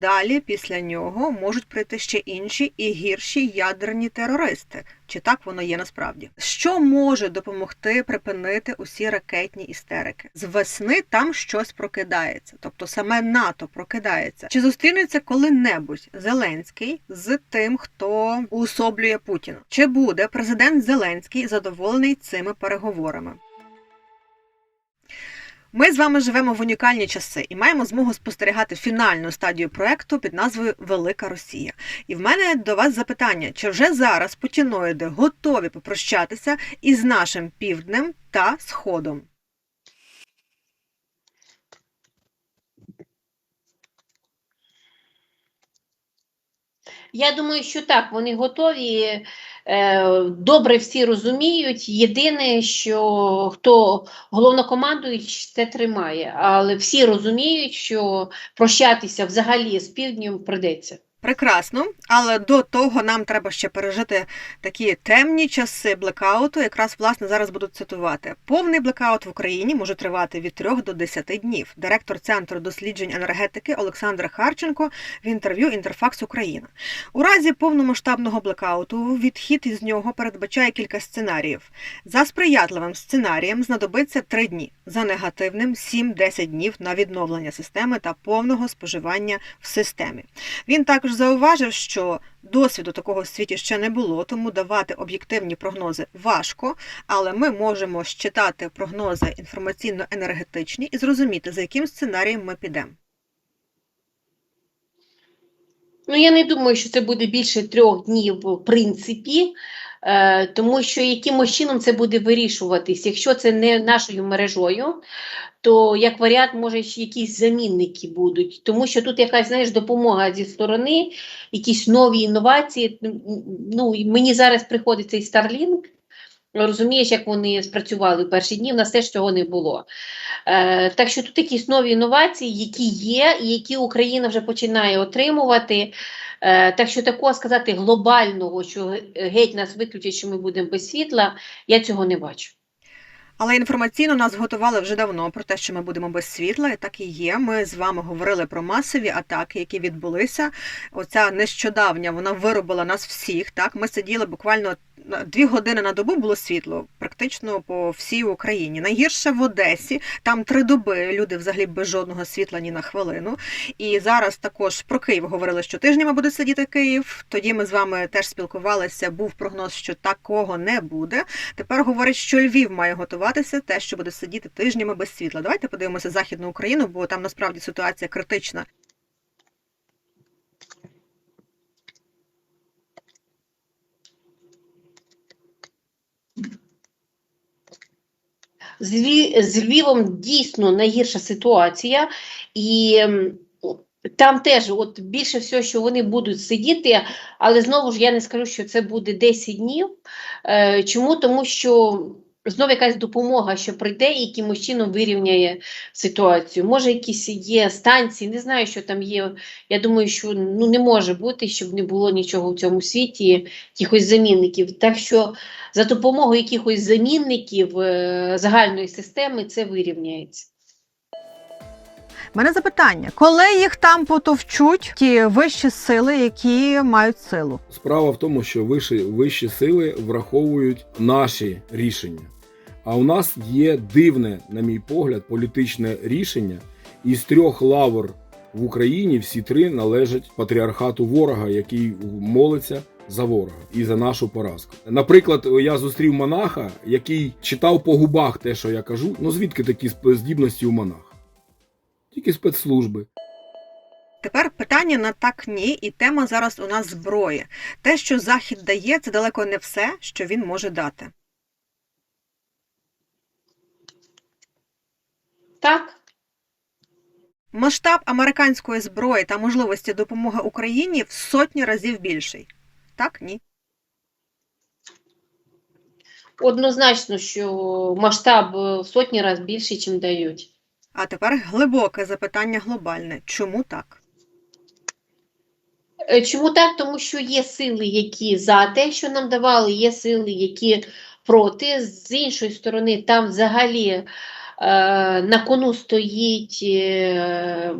Далі, після нього, можуть прийти ще інші і гірші ядерні терористи. Чи так воно є насправді? Що може допомогти припинити усі ракетні істерики? З весни там щось прокидається, тобто саме НАТО прокидається. Чи зустрінеться коли-небудь Зеленський з тим, хто уособлює Путіна? Чи буде президент Зеленський задоволений цими переговорами? Ми з вами живемо в унікальні часи і маємо змогу спостерігати фінальну стадію проекту під назвою Велика Росія. І в мене до вас запитання: чи вже зараз путіноїди готові попрощатися із нашим півднем та сходом? Я думаю, що так, вони готові. е, Добре всі розуміють. Єдине, що хто головнокомандуючий, це тримає. Але всі розуміють, що прощатися взагалі з півднем придеться. Прекрасно, але до того нам треба ще пережити такі темні часи блекауту. Якраз власне зараз буду цитувати. Повний блекаут в Україні може тривати від 3 до 10 днів. Директор центру досліджень енергетики Олександр Харченко в інтерв'ю Інтерфакс Україна. У разі повномасштабного блекауту відхід із нього передбачає кілька сценаріїв. За сприятливим сценарієм знадобиться 3 дні, за негативним 7-10 днів на відновлення системи та повного споживання в системі. Він також зауважив, що досвіду такого в світі ще не було, тому давати об'єктивні прогнози важко, але ми можемо считати прогнози інформаційно-енергетичні і зрозуміти, за яким сценарієм ми підемо. Ну, я не думаю, що це буде більше трьох днів, в принципі, е, тому що якимось чином це буде вирішуватись. Якщо це не нашою мережою, то як варіант, може, якісь замінники будуть, тому що тут якась знаєш, допомога зі сторони, якісь нові інновації. Ну, мені зараз приходить цей Starlink, Розумієш, як вони спрацювали в перші дні, в нас теж цього не було. Е, Так що тут якісь нові інновації, які є, і які Україна вже починає отримувати. Е, Так що такого сказати глобального, що геть нас виключить, що ми будемо без світла, я цього не бачу. Але інформаційно нас готували вже давно про те, що ми будемо без світла, і так і є. Ми з вами говорили про масові атаки, які відбулися. Оця нещодавня вона виробила нас всіх. Так, ми сиділи буквально дві години на добу було світло, практично по всій Україні. Найгірше в Одесі, там три доби люди взагалі без жодного світла ні на хвилину. І зараз також про Київ говорили, що тижнями буде сидіти Київ. Тоді ми з вами теж спілкувалися. Був прогноз, що такого не буде. Тепер говорять, що Львів має готуватися, те, що буде сидіти тижнями без світла. Давайте подивимося Західну Україну, бо там насправді ситуація критична. З, Львів, Львівом дійсно найгірша ситуація, і там теж от більше всього, що вони будуть сидіти, але знову ж я не скажу, що це буде 10 днів. Е, чому? Тому що знову якась допомога, що прийде і якимось чином вирівняє ситуацію. Може, якісь є станції, не знаю, що там є. Я думаю, що ну, не може бути, щоб не було нічого в цьому світі, якихось замінників. Так що за допомогою якихось замінників е, загальної системи це вирівняється. Мене запитання: коли їх там потовчуть ті вищі сили, які мають силу? Справа в тому, що вищі, вищі сили враховують наші рішення. А у нас є дивне, на мій погляд, політичне рішення. Із трьох лавр в Україні всі три належать патріархату ворога, який молиться за ворога і за нашу поразку. Наприклад, я зустрів монаха, який читав по губах те, що я кажу. Ну звідки такі здібності у монаха? Тільки спецслужби. Тепер питання на так ні, і тема зараз у нас зброї. Те, що Захід дає, це далеко не все, що він може дати. Так, Масштаб американської зброї та можливості допомоги Україні в сотні разів більший. Так, ні. однозначно, що масштаб в сотні разів більший, чим дають. А тепер глибоке запитання глобальне. Чому так? Е, Чому так? Тому що є сили, які за те, що нам давали, є сили, які проти. З іншої сторони, там взагалі на кону стоїть е,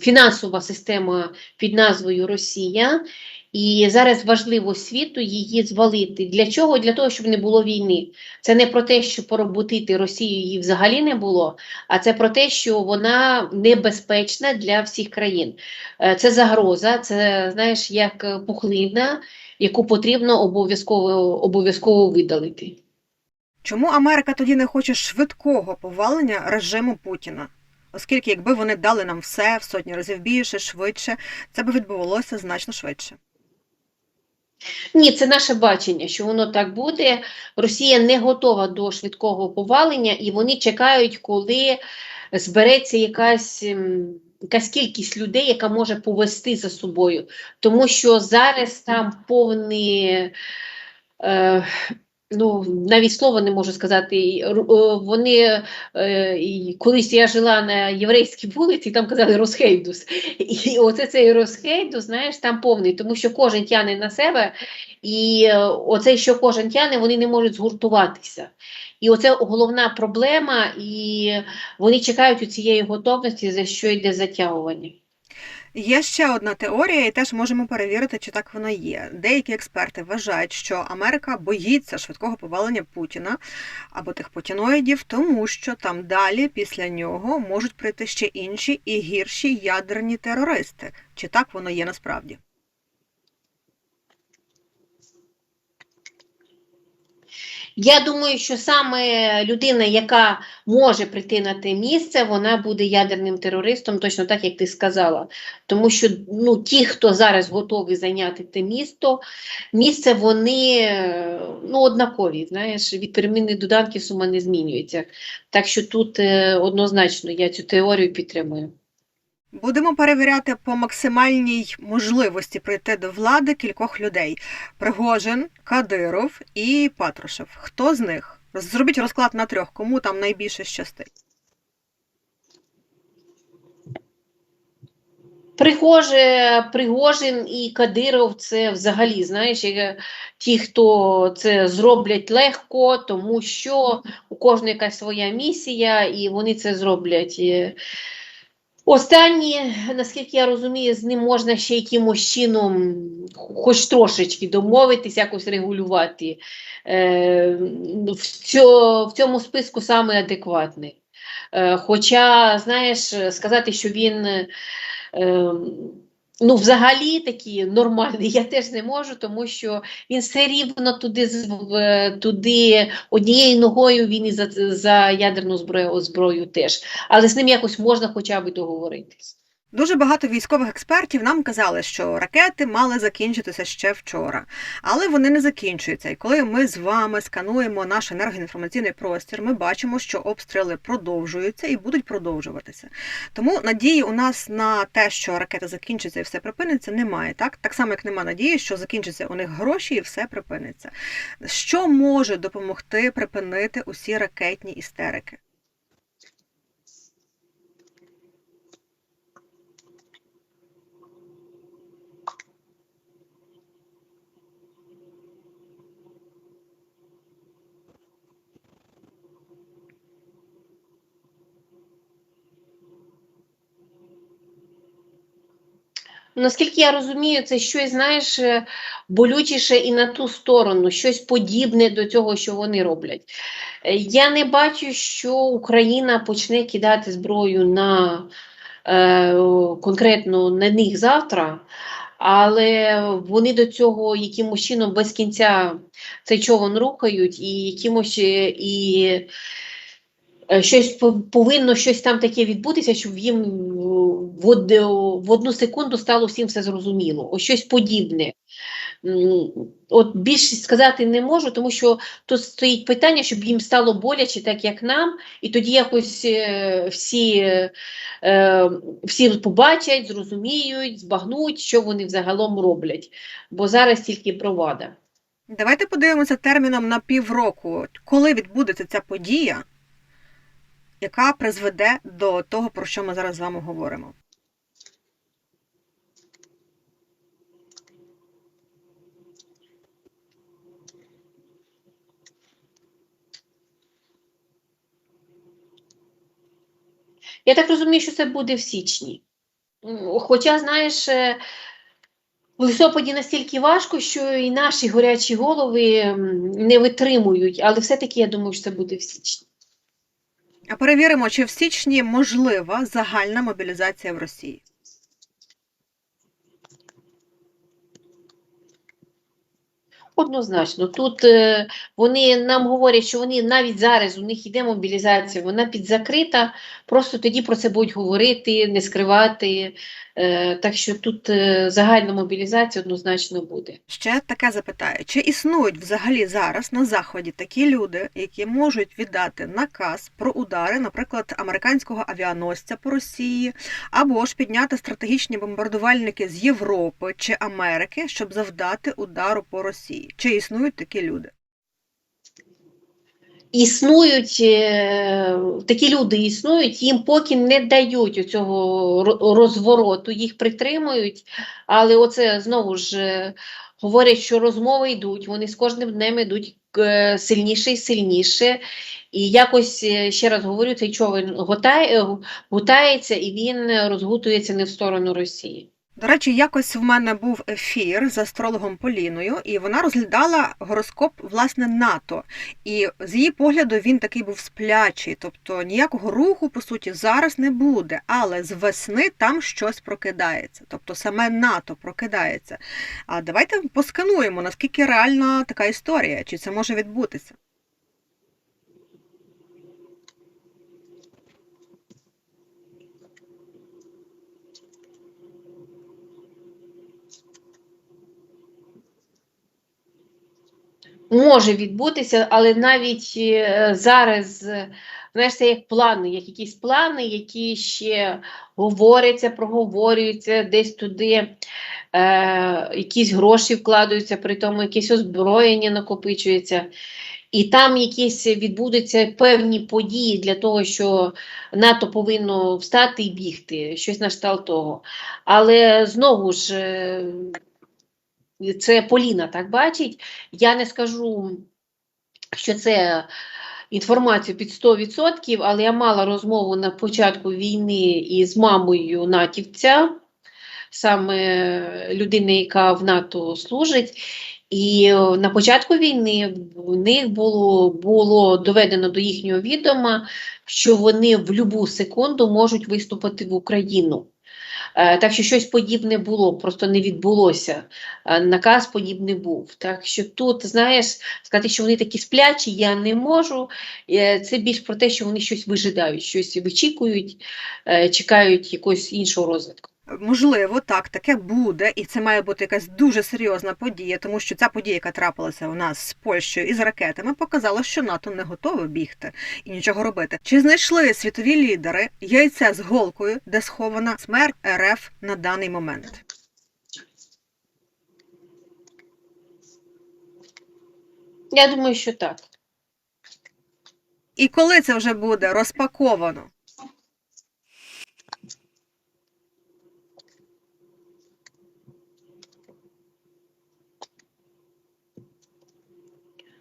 фінансова система під назвою Росія. І зараз важливо світу її звалити. Для чого? Для того, щоб не було війни. Це не про те, що поработити Росію її взагалі не було, а це про те, що вона небезпечна для всіх країн. Е, Це загроза, це знаєш, як е, пухлина, яку потрібно обов'язково обов'язково видалити. Чому Америка тоді не хоче швидкого повалення режиму Путіна? Оскільки, якби вони дали нам все в сотні разів більше, швидше, це би відбувалося значно швидше. Ні, це наше бачення, що воно так буде. Росія не готова до швидкого повалення, і вони чекають, коли збереться якась, ем, якась кількість людей, яка може повести за собою. Тому що зараз там повні. Е, Ну, навіть слова не можу сказати. Ру- е, Вони е, колись я жила на єврейській вулиці, там казали Росхейдус. І оце цей Росхейдус, знаєш, там повний, тому що кожен тяне на себе, і е, оце, що кожен тяне, вони не можуть згуртуватися. І оце головна проблема, і вони чекають у цієї готовності, за що йде затягування. Є ще одна теорія, і теж можемо перевірити, чи так воно є. Деякі експерти вважають, що Америка боїться швидкого повалення Путіна або тих путіноїдів, тому що там далі, після нього, можуть прийти ще інші і гірші ядерні терористи. Чи так воно є насправді? Я думаю, що саме людина, яка може прийти на те місце, вона буде ядерним терористом, точно так, як ти сказала. Тому що ну, ті, хто зараз готові зайняти те місто, місце вони ну, однакові. Знаєш, від перемінних доданків сума не змінюється. Так що тут е, однозначно я цю теорію підтримую. Будемо перевіряти по максимальній можливості прийти до влади кількох людей: Пригожин, Кадиров і Патрушев. Хто з них? Зробіть розклад на трьох, кому там найбільше щастить. Пригоже, Пригожин і Кадиров це взагалі, знаєш, ті, хто це зроблять легко, тому що у кожного якась своя місія, і вони це зроблять. Останні, наскільки я розумію, з ним можна ще якимось чином, хоч трошечки домовитись, якось регулювати. Е, в цьому списку саме адекватний. Е, хоча, знаєш, сказати, що він. Е, Ну, взагалі такі нормальні, я теж не можу, тому що він все рівно туди, туди однією ногою він і за, за ядерну зброю, зброю теж. Але з ним якось можна хоча б договоритись. Дуже багато військових експертів нам казали, що ракети мали закінчитися ще вчора, але вони не закінчуються. І коли ми з вами скануємо наш енергоінформаційний простір, ми бачимо, що обстріли продовжуються і будуть продовжуватися. Тому надії у нас на те, що ракети закінчаться і все припиниться, немає. Так так само, як немає надії, що закінчаться у них гроші і все припиниться. Що може допомогти припинити усі ракетні істерики? Наскільки я розумію, це щось, знаєш, е, болючіше і на ту сторону, щось подібне до цього, що вони роблять. Е, Я не бачу, що Україна почне кидати зброю на е, конкретно на них завтра, але вони до цього якимось чином без кінця цей човен рухають і якимось е, і. Щось повинно щось там таке відбутися, щоб їм в, од- в одну секунду стало всім все зрозуміло. Ось щось подібне. От більше сказати не можу, тому що тут стоїть питання, щоб їм стало боляче, так як нам, і тоді якось е, всі, е, всі побачать, зрозуміють, збагнуть, що вони взагалом роблять. Бо зараз тільки провада. Давайте подивимося терміном на півроку, коли відбудеться ця подія, яка призведе до того, про що ми зараз з вами говоримо. Я так розумію, що це буде в січні. Хоча, знаєш, е, в листопаді настільки важко, що і наші горячі голови не витримують, але все-таки я думаю, що це буде в січні. Перевіримо, чи в січні можлива загальна мобілізація в Росії. Однозначно, тут е, вони нам говорять, що вони навіть зараз у них йде мобілізація, вона підзакрита, просто тоді про це будуть говорити, не скривати. Е, так що тут е, загальна мобілізація однозначно буде. Ще таке запитаю: чи існують взагалі зараз на заході такі люди, які можуть віддати наказ про удари, наприклад, американського авіаносця по Росії, або ж підняти стратегічні бомбардувальники з Європи чи Америки, щоб завдати удару по Росії? Чи існують такі люди? Існують е, такі люди існують, їм поки не дають цього розвороту, їх притримують, але оце знову ж е, говорять, що розмови йдуть, вони з кожним днем йдуть е, сильніше і сильніше. І якось, ще раз говорю, цей човен гутається і він розгутується не в сторону Росії. До речі, якось в мене був ефір з астрологом Поліною, і вона розглядала гороскоп власне НАТО. І з її погляду він такий був сплячий, тобто ніякого руху по суті зараз не буде. Але з весни там щось прокидається, тобто саме НАТО прокидається. А давайте поскануємо, наскільки реальна така історія, чи це може відбутися. Може відбутися, але навіть е, зараз, е, знаєш, це як плани, як якісь плани, які ще говоряться, проговорюються десь туди, е, якісь гроші вкладаються, при тому якесь озброєння накопичується. І там якісь відбудуться певні події для того, що НАТО повинно встати і бігти, щось на кшталт того. Але знову ж. Е, це Поліна так бачить. Я не скажу, що це інформацію під 100%, але я мала розмову на початку війни із мамою натівця, саме людини, яка в НАТО служить. І на початку війни в них було, було доведено до їхнього відома, що вони в будь-яку секунду можуть виступити в Україну. Е, Так що щось подібне було, просто не відбулося. Е, Наказ подібний був. Так що тут, знаєш, сказати, що вони такі сплячі, я не можу. Е, Це більш про те, що вони щось вижидають, щось вичікують, чекають якогось іншого розвитку. Можливо, так, таке буде, і це має бути якась дуже серйозна подія, тому що ця подія, яка трапилася у нас з Польщею із ракетами, показала, що НАТО не готове бігти і нічого робити. Чи знайшли світові лідери яйце з голкою, де схована смерть РФ на даний момент? Я думаю, що так. І коли це вже буде розпаковано?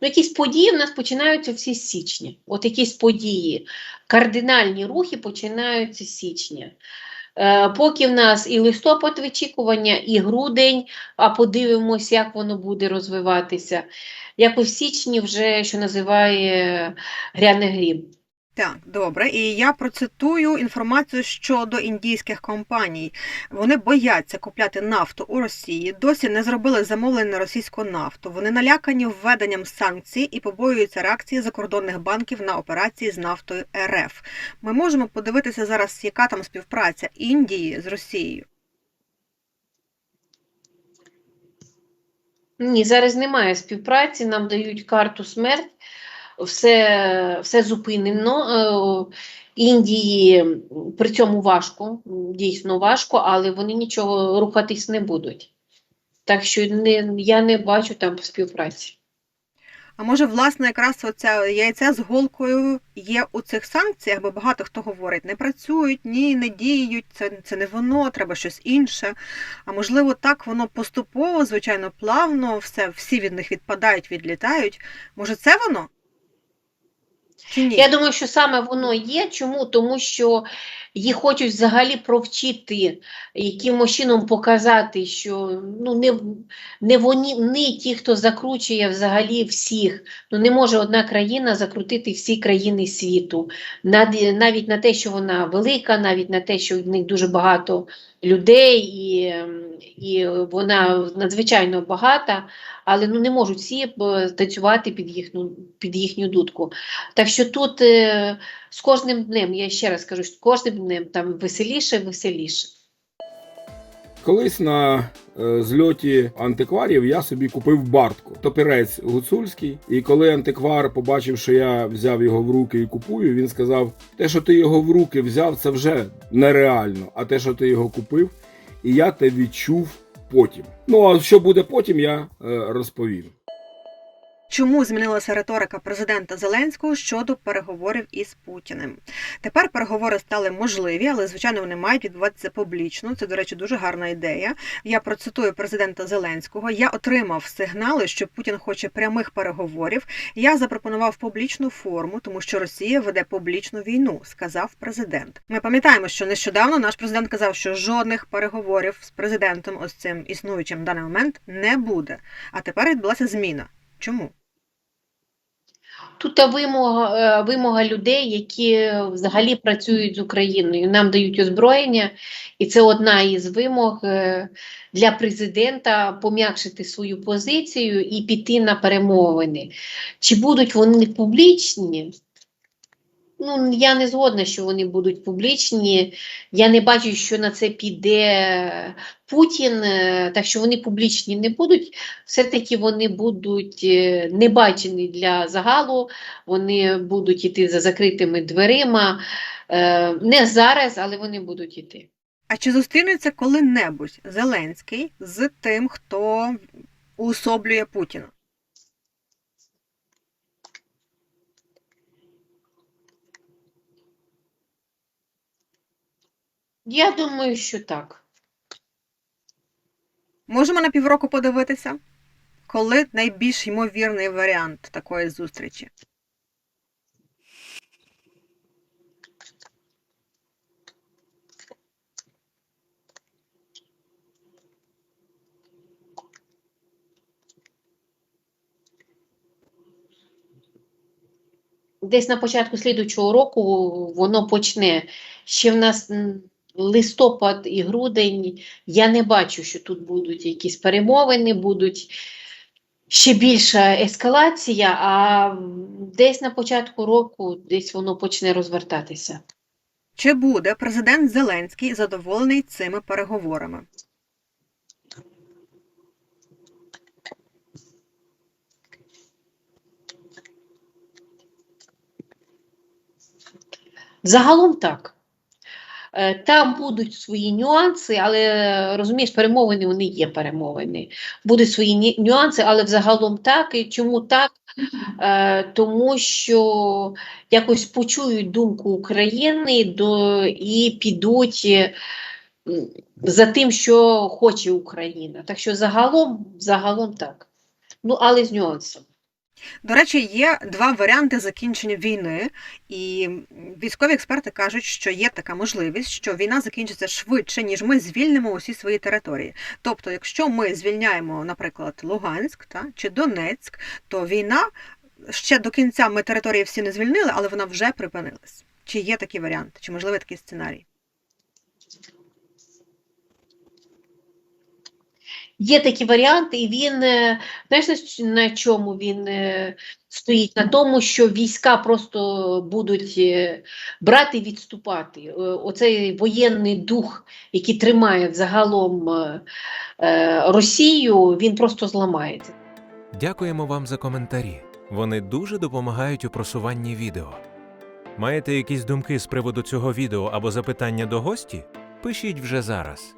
Ну, якісь події в нас починаються всі з січня. От якісь події, кардинальні рухи починаються з січня. Е, поки в нас і листопад вичікування, і грудень, а подивимось, як воно буде розвиватися. Як у січні вже, що називає гряне грім. Так, добре. І я процитую інформацію щодо індійських компаній. Вони бояться купляти нафту у Росії, досі не зробили замовлення на російську нафту. Вони налякані введенням санкцій і побоюються реакції закордонних банків на операції з нафтою РФ. Ми можемо подивитися зараз, яка там співпраця Індії з Росією. Ні, зараз немає співпраці, нам дають карту смерть, все, все зупинено. Е, Індії при цьому важко, дійсно важко, але вони нічого рухатись не будуть. Так що не, я не бачу там співпраці. А може, власне, якраз оця яйця з голкою є у цих санкціях, бо багато хто говорить, не працюють, ні, не діють, це, це не воно, треба щось інше. А можливо, так воно поступово, звичайно, плавно, все, всі від них відпадають, відлітають. Може, це воно? Ні? Я думаю, що саме воно є. Чому? Тому що їх хочуть взагалі провчити, якимось чином показати, що ну, не, не вони не ті, хто закручує взагалі всіх. Ну, не може одна країна закрутити всі країни світу. Навіть на те, що вона велика, навіть на те, що в них дуже багато людей, і, ем, і вона надзвичайно багата, але ну, не можуть всі б, танцювати під їхню, під їхню дудку. Так що тут е, з кожним днем, я ще раз кажу, з кожним днем там веселіше, веселіше. Колись на е, зльоті антикварів я собі купив бартку, топірець гуцульський. І коли антиквар побачив, що я взяв його в руки і купую, він сказав: те, що ти його в руки взяв, це вже нереально. А те, що ти його купив, і я те відчув потім. Ну а що буде потім, я е, розповім. Чому змінилася риторика президента Зеленського щодо переговорів із Путіним? Тепер переговори стали можливі, але звичайно вони мають відбуватися публічно. Це, до речі, дуже гарна ідея. Я процитую президента Зеленського. Я отримав сигнали, що Путін хоче прямих переговорів. Я запропонував публічну форму, тому що Росія веде публічну війну, сказав президент. Ми пам'ятаємо, що нещодавно наш президент казав, що жодних переговорів з президентом, ось цим існуючим в даний момент, не буде. А тепер відбулася зміна. Чому? Тут вимога, е, вимога людей, які взагалі працюють з Україною. Нам дають озброєння, і це одна із вимог е, для президента пом'якшити свою позицію і піти на перемовини. Чи будуть вони публічні? Ну, я не згодна, що вони будуть публічні. Я не бачу, що на це піде Путін, е, так що вони публічні не будуть. Все-таки вони будуть е, не бачені для загалу, вони будуть йти за закритими дверима. Е, Не зараз, але вони будуть йти. А чи зустрінеться коли-небудь Зеленський з тим, хто уособлює Путіна? Я думаю, що так. Можемо на півроку подивитися, коли найбільш ймовірний варіант такої зустрічі? Десь на початку слідучого року воно почне. Ще в нас листопад і грудень. Я не бачу, що тут будуть якісь перемовини, будуть ще більша ескалація, а десь на початку року десь воно почне розвертатися. Чи буде президент Зеленський задоволений цими переговорами? Загалом так. Е, Там будуть свої нюанси, але розумієш, перемовини вони є перемовини. Будуть свої нюанси, але взагалом так. І чому так? Е, Тому що якось почують думку України до, і підуть е, за тим, що хоче Україна. Так що загалом, загалом так. Ну, але з нюансом. До речі, є два варіанти закінчення війни, і військові експерти кажуть, що є така можливість, що війна закінчиться швидше, ніж ми звільнимо усі свої території. Тобто, якщо ми звільняємо, наприклад, Луганськ та, чи Донецьк, то війна ще до кінця ми території всі не звільнили, але вона вже припинилась. Чи є такий варіант, чи можливий такий сценарій? Є такі варіанти, і він, е, знаєш, на чому він е, стоїть? На тому, що війська просто будуть е, брати і відступати. Оцей воєнний дух, який тримає загалом е, Росію, він просто зламається. Дякуємо вам за коментарі. Вони дуже допомагають у просуванні відео. Маєте якісь думки з приводу цього відео або запитання до гості? Пишіть вже зараз.